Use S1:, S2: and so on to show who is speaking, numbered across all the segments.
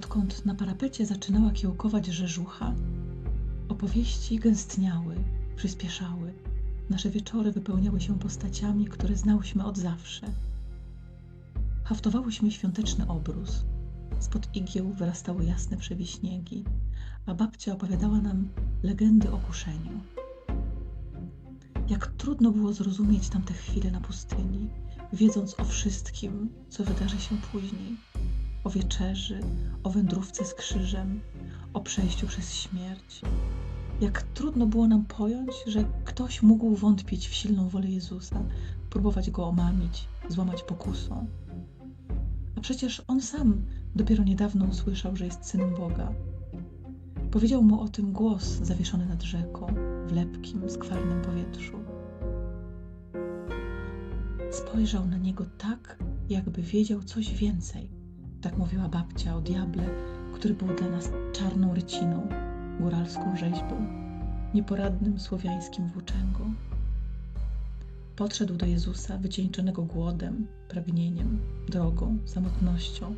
S1: Dokąd na parapecie zaczynała kiełkować rzeżucha, opowieści gęstniały, przyspieszały. Nasze wieczory wypełniały się postaciami, które znałyśmy od zawsze. Haftowałyśmy świąteczny obrus. Spod igieł wyrastały jasne przewiśniegi, a babcia opowiadała nam legendy o kuszeniu. Jak trudno było zrozumieć tamte chwile na pustyni, wiedząc o wszystkim, co wydarzy się później o wieczerzy, o wędrówce z krzyżem, o przejściu przez śmierć. Jak trudno było nam pojąć, że ktoś mógł wątpić w silną wolę Jezusa, próbować go omamić, złamać pokusą. A przecież on sam dopiero niedawno usłyszał, że jest synem Boga. Powiedział mu o tym głos zawieszony nad rzeką, w lepkim, skwarnym powietrzu. Spojrzał na niego tak, jakby wiedział coś więcej. Tak mówiła babcia o diable, który był dla nas czarną ryciną, góralską rzeźbą, nieporadnym słowiańskim włóczęgą. Podszedł do Jezusa wycieńczonego głodem, pragnieniem, drogą, samotnością.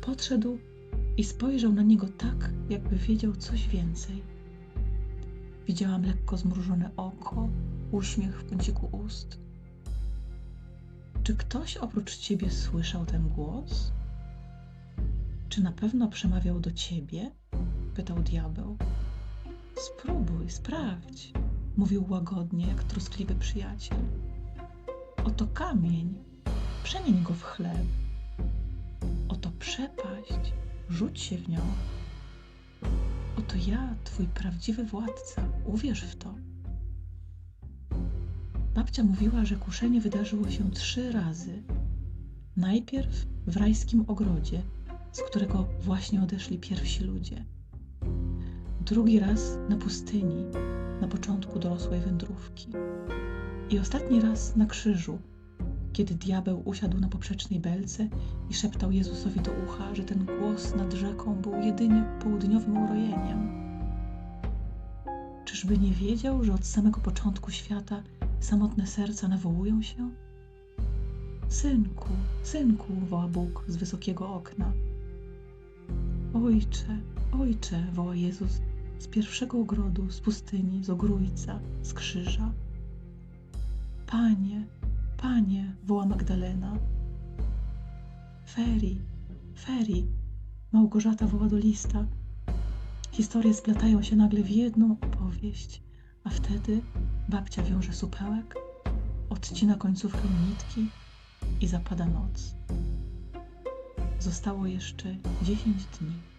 S1: Podszedł i spojrzał na niego tak, jakby wiedział coś więcej. Widziałam lekko zmrużone oko, uśmiech w kąciku ust. Czy ktoś oprócz ciebie słyszał ten głos? Czy na pewno przemawiał do ciebie? pytał diabeł. Spróbuj, sprawdź, mówił łagodnie, jak troskliwy przyjaciel. Oto kamień, przemień go w chleb. Oto przepaść, rzuć się w nią. Oto ja, twój prawdziwy władca, uwierz w to. Babcia mówiła, że kuszenie wydarzyło się trzy razy. Najpierw w rajskim ogrodzie, z którego właśnie odeszli pierwsi ludzie. Drugi raz na pustyni, na początku dorosłej wędrówki. I ostatni raz na krzyżu, kiedy diabeł usiadł na poprzecznej belce i szeptał Jezusowi do ucha, że ten głos nad rzeką był jedynie południowym urojeniem. Czyżby nie wiedział, że od samego początku świata samotne serca nawołują się? Synku, synku, woła Bóg z wysokiego okna. Ojcze, ojcze, woła Jezus z pierwszego ogrodu, z pustyni, z ogrójca, z krzyża. Panie, panie, woła Magdalena. Feri, Feri, Małgorzata woła do lista. Historie splatają się nagle w jedną opowieść, a wtedy babcia wiąże supełek, odcina końcówkę nitki i zapada noc. Zostało jeszcze dziesięć dni.